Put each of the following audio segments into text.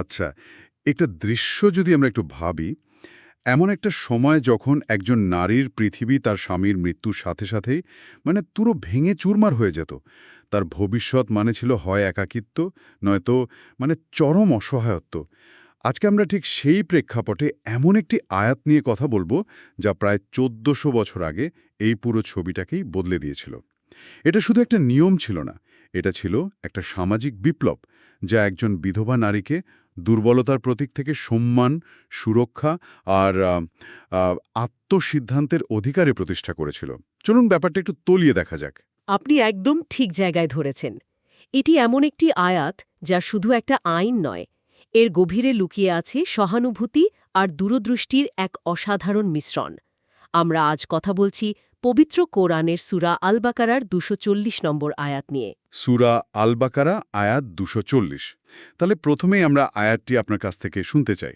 আচ্ছা একটা দৃশ্য যদি আমরা একটু ভাবি, এমন একটা সময় যখন একজন নারীর পৃথিবী তার স্বামীর মৃত্যুর সাথে সাথেই মানে পুরো ভেঙে চুরমার হয়ে যেত। তার ভবিষ্যৎ মানে ছিল হয় একাকিত্ব, নয়তো মানে চরম অসহায়ত্ব। আজকে আমরা ঠিক সেই প্রেক্ষাপটে এমন একটি আয়াত নিয়ে কথা বলব যা প্রায় চোদ্দশো বছর আগে এই পুরো ছবিটাকেই বদলে দিয়েছিল। এটা শুধু একটা নিয়ম ছিল না, এটা ছিল একটা সামাজিক বিপ্লব যা একজন বিধবা নারীকে দুর্বলতার প্রতীক থেকে সম্মান, সুরক্ষা আর আত্মসিদ্ধান্তের অধিকারে প্রতিষ্ঠা করেছিল। চলুন ব্যাপারটা একটু তলিয়ে দেখা যাক। আপনি একদম ঠিক জায়গায় ধরেছেন। এটি এমন একটি আয়াত যা শুধু একটা আইন নয়, এর গভীরে লুকিয়ে আছে সহানুভূতি আর দূরদৃষ্টির এক অসাধারণ মিশ্রণ। আমরা আজ কথা বলছি পবিত্র কোরআনের সুরা আলবাকারার দুশো নম্বর আয়াত নিয়ে। সুরা আলবাকারা আয়াত দুশো তাহলে প্রথমেই আমরা আয়াতটি আপনার কাছ থেকে শুনতে চাই।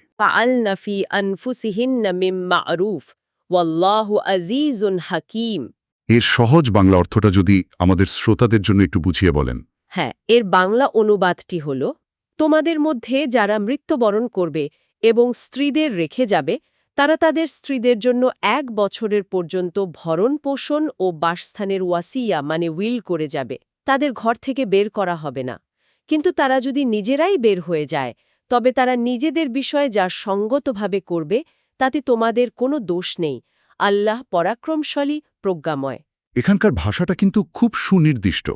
হাকিম। এর সহজ বাংলা অর্থটা যদি আমাদের শ্রোতাদের জন্য একটু বুঝিয়ে বলেন। হ্যাঁ এর বাংলা অনুবাদটি হল তোমাদের মধ্যে যারা মৃত্যুবরণ করবে এবং স্ত্রীদের রেখে যাবে তারা তাদের স্ত্রীদের জন্য এক বছরের পর্যন্ত ভরণ পোষণ ও বাসস্থানের ওয়াসিয়া মানে উইল, করে যাবে। তাদের ঘর থেকে বের করা হবে না। কিন্তু তারা যদি নিজেরাই বের হয়ে যায়, তবে তারা নিজেদের বিষয়ে যা সঙ্গতভাবে করবে, তাতে তোমাদের কোনো দোষ নেই। আল্লাহ পরাক্রমশালী, প্রজ্ঞাময়। এখানকার ভাষাটা কিন্তু খুব সুনির্দিষ্ট।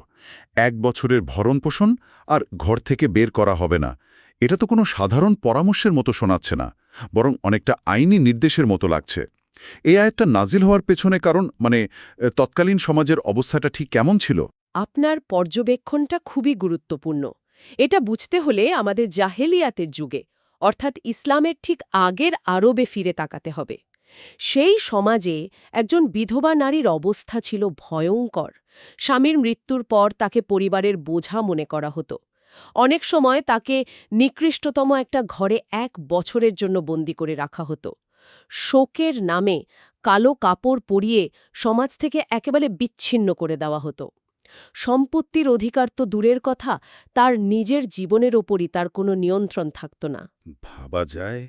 এক বছরের ভরণপোষণ আর ঘর থেকে বের করা হবে না। এটা তো কোনো সাধারণ পরামর্শের মতো শোনাচ্ছে না। বরং অনেকটা আইনি নির্দেশের মতো লাগছে। এই আয়াতটা নাজিল হওয়ার পেছনে কারণ মানে তৎকালীন সমাজের অবস্থাটা ঠিক কেমন ছিল? আপনার পর্যবেক্ষণটা খুবই গুরুত্বপূর্ণ। এটা বুঝতে হলে আমাদের জাহেলিয়াতের যুগে, অর্থাৎ ইসলামের ঠিক আগের আরবে ফিরে তাকাতে হবে। সেই সমাজে একজন বিধবা নারীর অবস্থা ছিল ভয়ঙ্কর। স্বামীর মৃত্যুর পর তাকে পরিবারের বোঝা মনে করা হতো। অনেক সময় তাকে নিকৃষ্টতম একটা ঘরে এক বছরের জন্য বন্দি করে রাখা হতো। শোকের নামে কালো কাপড় পরিয়ে সমাজ থেকে একেবারে বিচ্ছিন্ন করে দেওয়া হতো। সম্পত্তির অধিকার তো দূরের কথা তার নিজের জীবনের ওপরই তার কোনো নিয়ন্ত্রণ থাকত না। ভাবা যায়?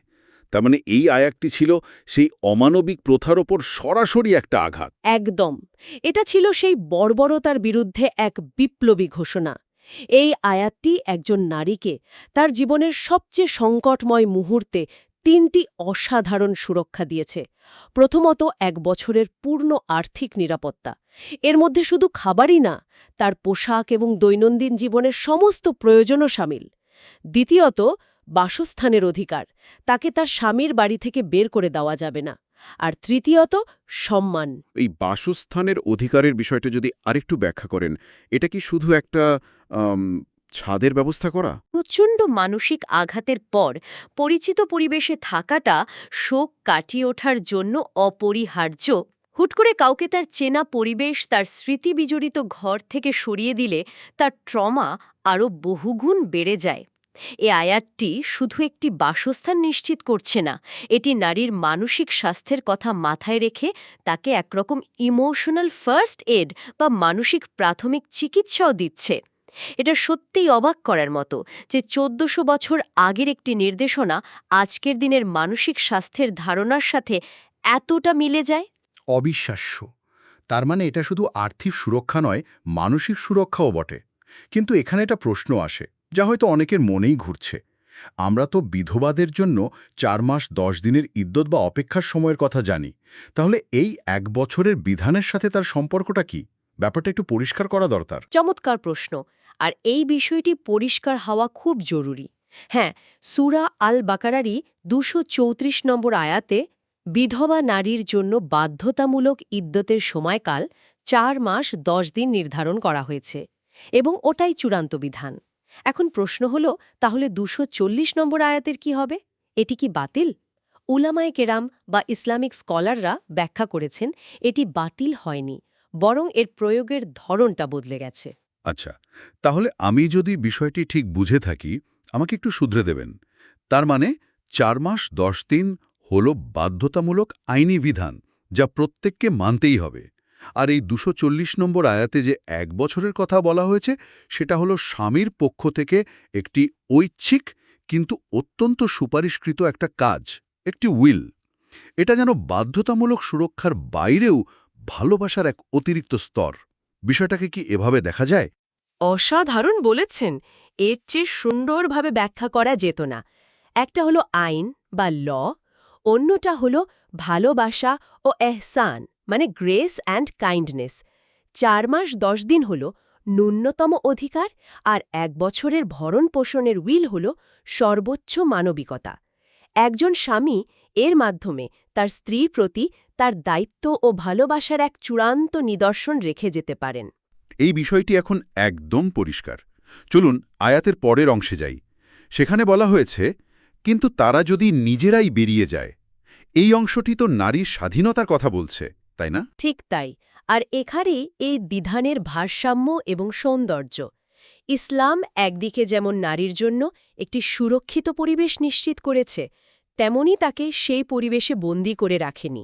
তার মানে এই আয়াতটি ছিল সেই অমানবিক প্রথার ওপর সরাসরি একটা আঘাত? একদম। এটা ছিল সেই বর্বরতার বিরুদ্ধে এক বিপ্লবী ঘোষণা। এই আয়াতটি একজন নারীকে তার জীবনের সবচেয়ে সংকটময় মুহূর্তে তিনটি অসাধারণ সুরক্ষা দিয়েছে। প্রথমত এক বছরের পূর্ণ আর্থিক নিরাপত্তা। এর মধ্যে শুধু খাবারই না, তার পোশাক এবং দৈনন্দিন জীবনের সমস্ত প্রয়োজনও সামিল। দ্বিতীয়ত বাসস্থানের অধিকার তাকে তার স্বামীর বাড়ি থেকে বের করে দেওয়া যাবে না। আর তৃতীয়ত সম্মান। এই বাসস্থানের অধিকারের বিষয়টা যদি আরেকটু ব্যাখ্যা করেন এটা কি শুধু একটা ছাদের ব্যবস্থা করা? প্রচণ্ড মানসিক আঘাতের পর পরিচিত পরিবেশে থাকাটা শোক কাটিয়ে ওঠার জন্য অপরিহার্য। হুট করে কাউকে তার চেনা পরিবেশ তার স্মৃতি বিজড়িত ঘর থেকে সরিয়ে দিলে তার ট্রমা আরও বহুগুণ বেড়ে যায়। এ আয়াতটি শুধু একটি বাসস্থান নিশ্চিত করছে না, এটি নারীর মানসিক স্বাস্থ্যের কথা মাথায় রেখে তাকে একরকম ইমোশনাল ফার্স্ট এড বা মানসিক প্রাথমিক চিকিৎসাও দিচ্ছে। এটা সত্যিই অবাক করার মতো যে চোদ্দশো বছর আগের একটি নির্দেশনা আজকের দিনের মানসিক স্বাস্থ্যের ধারণার সাথে এতটা মিলে যায়? অবিশ্বাস্য। তার মানে এটা শুধু আর্থিক সুরক্ষা নয়, মানসিক সুরক্ষাও বটে। কিন্তু এখানে এটা প্রশ্ন আসে। যা হয়তো অনেকের মনেই ঘুরছে। আমরা তো বিধবাদের জন্য চার মাস দশ দিনের ইদ্যত বা অপেক্ষার সময়ের কথা জানি। তাহলে এই এক বছরের বিধানের সাথে তার সম্পর্কটা কি? ব্যাপারটা একটু পরিষ্কার করা দরকার। চমৎকার প্রশ্ন। আর এই বিষয়টি পরিষ্কার হওয়া খুব জরুরি। হ্যাঁ সুরা আল বাকারারি দুশো নম্বর আয়াতে, বিধবা নারীর জন্য বাধ্যতামূলক ইদ্যতের সময়কাল চার মাস দশ দিন নির্ধারণ করা হয়েছে। এবং ওটাই চূড়ান্ত বিধান। এখন প্রশ্ন হল, তাহলে দুশো নম্বর আয়াতের কি হবে? এটি কি বাতিল? উলামায়ে কেরাম বা ইসলামিক স্কলাররা ব্যাখ্যা করেছেন, এটি বাতিল হয়নি, বরং এর প্রয়োগের ধরনটা বদলে গেছে। আচ্ছা তাহলে আমি যদি বিষয়টি ঠিক বুঝে থাকি, আমাকে একটু শুধরে দেবেন। তার মানে চার মাস দশ দিন হল বাধ্যতামূলক আইনি বিধান, যা প্রত্যেককে মানতেই হবে। আর এই দুশো নম্বর আয়াতে যে এক বছরের কথা বলা হয়েছে, সেটা হলো স্বামীর পক্ষ থেকে একটি ঐচ্ছিক কিন্তু অত্যন্ত সুপারিশকৃত একটা কাজ, একটি উইল। এটা যেন বাধ্যতামূলক সুরক্ষার বাইরেও ভালোবাসার এক অতিরিক্ত স্তর। বিষয়টাকে কি এভাবে দেখা যায়? অসাধারণ বলেছেন। এর চেয়ে সুন্দরভাবে ব্যাখ্যা করা যেত না। একটা হলো আইন বা ল, অন্যটা হলো ভালোবাসা ও এহসান। মানে গ্রেস অ্যান্ড কাইন্ডনেস চার মাস দশ দিন হলো ন্যূনতম অধিকার আর এক বছরের ভরণ পোষণের উইল হল সর্বোচ্চ মানবিকতা। একজন স্বামী এর মাধ্যমে তার স্ত্রীর প্রতি তার দায়িত্ব ও ভালোবাসার এক চূড়ান্ত নিদর্শন রেখে যেতে পারেন। এই বিষয়টি এখন একদম পরিষ্কার। চলুন আয়াতের পরের অংশে যাই। সেখানে বলা হয়েছে, কিন্তু তারা যদি নিজেরাই বেরিয়ে যায়, এই অংশটি তো নারীর স্বাধীনতার কথা বলছে। তাই না? ঠিক তাই। আর এখানে এই বিধানের ভারসাম্য এবং সৌন্দর্য। ইসলাম একদিকে যেমন নারীর জন্য একটি সুরক্ষিত পরিবেশ নিশ্চিত করেছে, তেমনি তাকে সেই পরিবেশে বন্দি করে রাখেনি।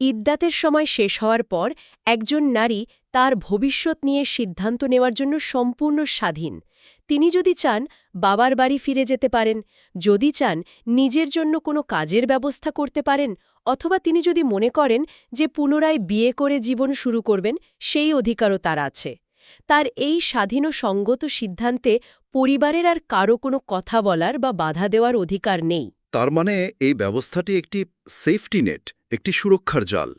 ইদ্যাতের সময় শেষ হওয়ার পর একজন নারী তার ভবিষ্যৎ নিয়ে সিদ্ধান্ত নেওয়ার জন্য সম্পূর্ণ স্বাধীন। তিনি যদি চান বাবার বাড়ি ফিরে যেতে পারেন, যদি চান নিজের জন্য কোনো কাজের ব্যবস্থা করতে পারেন অথবা তিনি যদি মনে করেন যে পুনরায় বিয়ে করে জীবন শুরু করবেন, সেই অধিকারও তার আছে। তার এই স্বাধীন সঙ্গত সিদ্ধান্তে পরিবারের আর কারও কোনো কথা বলার বা বাধা দেওয়ার অধিকার নেই। তার মানে এই ব্যবস্থাটি একটি সেফটি নেট, একটি সুরক্ষার জাল।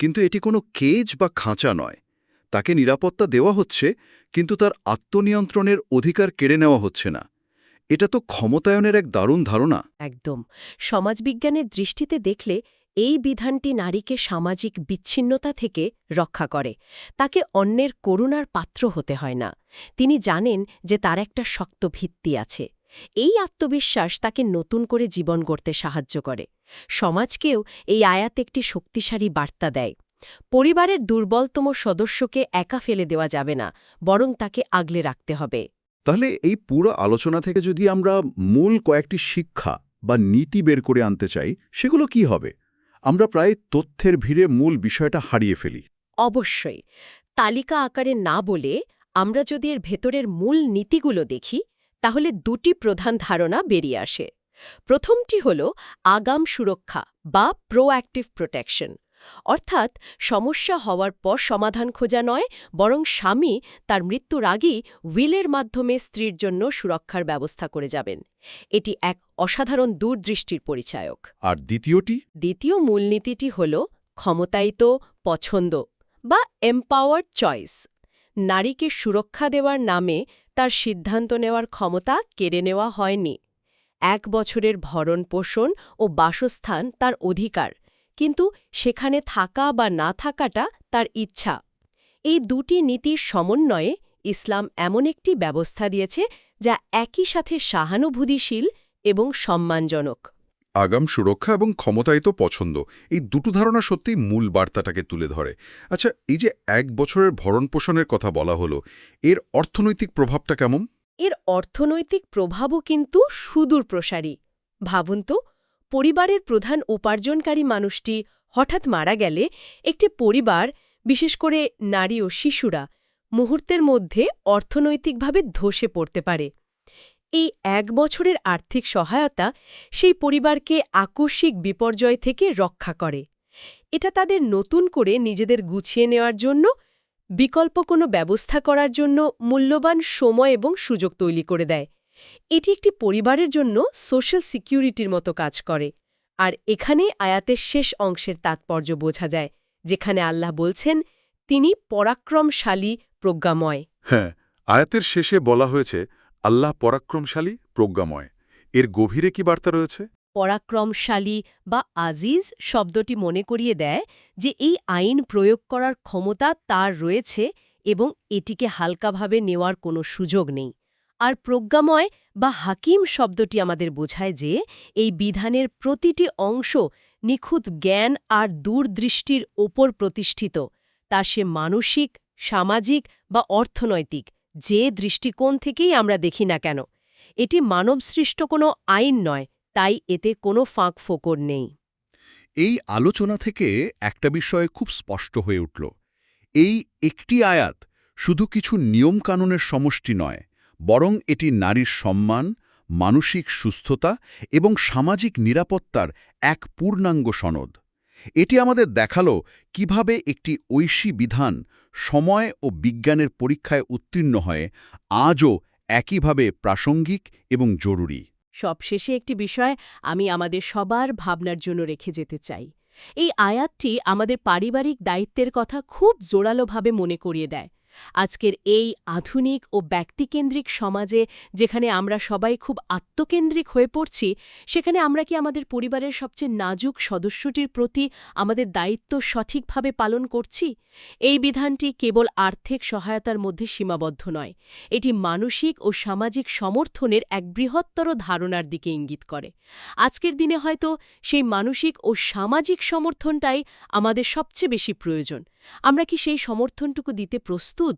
কিন্তু এটি কোনো কেজ বা খাঁচা নয়। তাকে নিরাপত্তা দেওয়া হচ্ছে, কিন্তু তার আত্মনিয়ন্ত্রণের অধিকার কেড়ে নেওয়া হচ্ছে না। এটা তো ক্ষমতায়নের এক দারুণ ধারণা। একদম। সমাজবিজ্ঞানের দৃষ্টিতে দেখলে এই বিধানটি নারীকে সামাজিক বিচ্ছিন্নতা থেকে রক্ষা করে। তাকে অন্যের করুণার পাত্র হতে হয় না। তিনি জানেন যে তার একটা শক্ত ভিত্তি আছে। এই আত্মবিশ্বাস তাকে নতুন করে জীবন গড়তে সাহায্য করে। সমাজকেও এই আয়াত একটি শক্তিশালী বার্তা দেয়। পরিবারের দুর্বলতম সদস্যকে একা ফেলে দেওয়া যাবে না, বরং তাকে আগলে রাখতে হবে। তাহলে এই পুরো আলোচনা থেকে যদি আমরা মূল কয়েকটি শিক্ষা বা নীতি বের করে আনতে চাই, সেগুলো কি হবে? আমরা প্রায় তথ্যের ভিড়ে মূল বিষয়টা হারিয়ে ফেলি। অবশ্যই। তালিকা আকারে না বলে আমরা যদি এর ভেতরের মূল নীতিগুলো দেখি, তাহলে দুটি প্রধান ধারণা বেরিয়ে আসে। প্রথমটি হল আগাম সুরক্ষা বা প্রোঅ্যাক্টিভ প্রোটেকশন। অর্থাৎ সমস্যা হওয়ার পর সমাধান খোঁজা নয় বরং স্বামী তার মৃত্যুর আগেই উইলের মাধ্যমে স্ত্রীর জন্য সুরক্ষার ব্যবস্থা করে যাবেন। এটি এক অসাধারণ দূরদৃষ্টির পরিচায়ক। আর দ্বিতীয়টি? দ্বিতীয় মূলনীতিটি হল ক্ষমতায়িত পছন্দ বা এম্পাওয়ার্ড চয়েস নারীকে সুরক্ষা দেওয়ার নামে তার সিদ্ধান্ত নেওয়ার ক্ষমতা কেড়ে নেওয়া হয়নি। এক বছরের ভরণ পোষণ ও বাসস্থান তার অধিকার কিন্তু সেখানে থাকা বা না থাকাটা তার ইচ্ছা। এই দুটি নীতির সমন্বয়ে ইসলাম এমন একটি ব্যবস্থা দিয়েছে যা একই সাথে সহানুভূতিশীল এবং সম্মানজনক। আগাম সুরক্ষা এবং ক্ষমতায়িত পছন্দ। এই দুটো ধারণা সত্যিই মূল বার্তাটাকে তুলে ধরে। আচ্ছা এই যে এক বছরের ভরণ পোষণের কথা বলা হলো এর অর্থনৈতিক প্রভাবটা কেমন? এর অর্থনৈতিক প্রভাবও কিন্তু সুদূর প্রসারী ভাবুন তো পরিবারের প্রধান উপার্জনকারী মানুষটি হঠাৎ মারা গেলে একটি পরিবার, বিশেষ করে নারী ও শিশুরা, মুহূর্তের মধ্যে অর্থনৈতিকভাবে ধসে পড়তে পারে। এই এক বছরের আর্থিক সহায়তা সেই পরিবারকে আকস্মিক বিপর্যয় থেকে রক্ষা করে। এটা তাদের নতুন করে নিজেদের গুছিয়ে নেওয়ার জন্য, বিকল্প কোনো ব্যবস্থা করার জন্য মূল্যবান সময় এবং সুযোগ তৈরি করে দেয়। এটি একটি পরিবারের জন্য সোশ্যাল সিকিউরিটির মতো কাজ করে। আর এখানে আয়াতের শেষ অংশের তাৎপর্য বোঝা যায় যেখানে আল্লাহ বলছেন তিনি পরাক্রমশালী প্রজ্ঞাময়। হ্যাঁ আয়াতের শেষে বলা হয়েছে আল্লাহ পরাক্রমশালী প্রজ্ঞাময়। এর গভীরে কি বার্তা রয়েছে? পরাক্রমশালী বা আজিজ শব্দটি মনে করিয়ে দেয় যে এই আইন প্রয়োগ করার ক্ষমতা তার রয়েছে এবং এটিকে হালকাভাবে নেওয়ার কোনো সুযোগ নেই। আর প্রজ্ঞাময় বা হাকিম শব্দটি আমাদের বোঝায় যে এই বিধানের প্রতিটি অংশ নিখুঁত জ্ঞান আর দূরদৃষ্টির ওপর প্রতিষ্ঠিত। তা সে মানসিক, সামাজিক বা অর্থনৈতিক, যে দৃষ্টিকোণ থেকেই আমরা দেখি না কেন। এটি মানবসৃষ্ট কোনো আইন নয়, তাই এতে কোনো ফাঁক ফোকর নেই। এই আলোচনা থেকে একটা বিষয় খুব স্পষ্ট হয়ে উঠল। এই একটি আয়াত শুধু কিছু নিয়মকানুনের সমষ্টি নয় বরং এটি নারীর সম্মান, মানসিক সুস্থতা এবং সামাজিক নিরাপত্তার এক পূর্ণাঙ্গ সনদ। এটি আমাদের দেখাল কীভাবে একটি ঐশী বিধান সময় ও বিজ্ঞানের পরীক্ষায় উত্তীর্ণ হয়ে আজও একইভাবে প্রাসঙ্গিক এবং জরুরি। সবশেষে একটি বিষয় আমি আমাদের সবার ভাবনার জন্য রেখে যেতে চাই। এই আয়াতটি আমাদের পারিবারিক দায়িত্বের কথা খুব জোরালোভাবে মনে করিয়ে দেয়। আজকের এই আধুনিক ও ব্যক্তিকেন্দ্রিক সমাজে যেখানে আমরা সবাই খুব আত্মকেন্দ্রিক হয়ে পড়ছি, সেখানে আমরা কি আমাদের পরিবারের সবচেয়ে নাজুক সদস্যটির প্রতি আমাদের দায়িত্ব সঠিকভাবে পালন করছি? এই বিধানটি কেবল আর্থিক সহায়তার মধ্যে সীমাবদ্ধ নয়, এটি মানসিক ও সামাজিক সমর্থনের এক বৃহত্তর ধারণার দিকে ইঙ্গিত করে। আজকের দিনে হয়তো সেই মানসিক ও সামাজিক সমর্থনটাই আমাদের সবচেয়ে বেশি প্রয়োজন। আমরা কি সেই সমর্থনটুকু দিতে প্রস্তুত?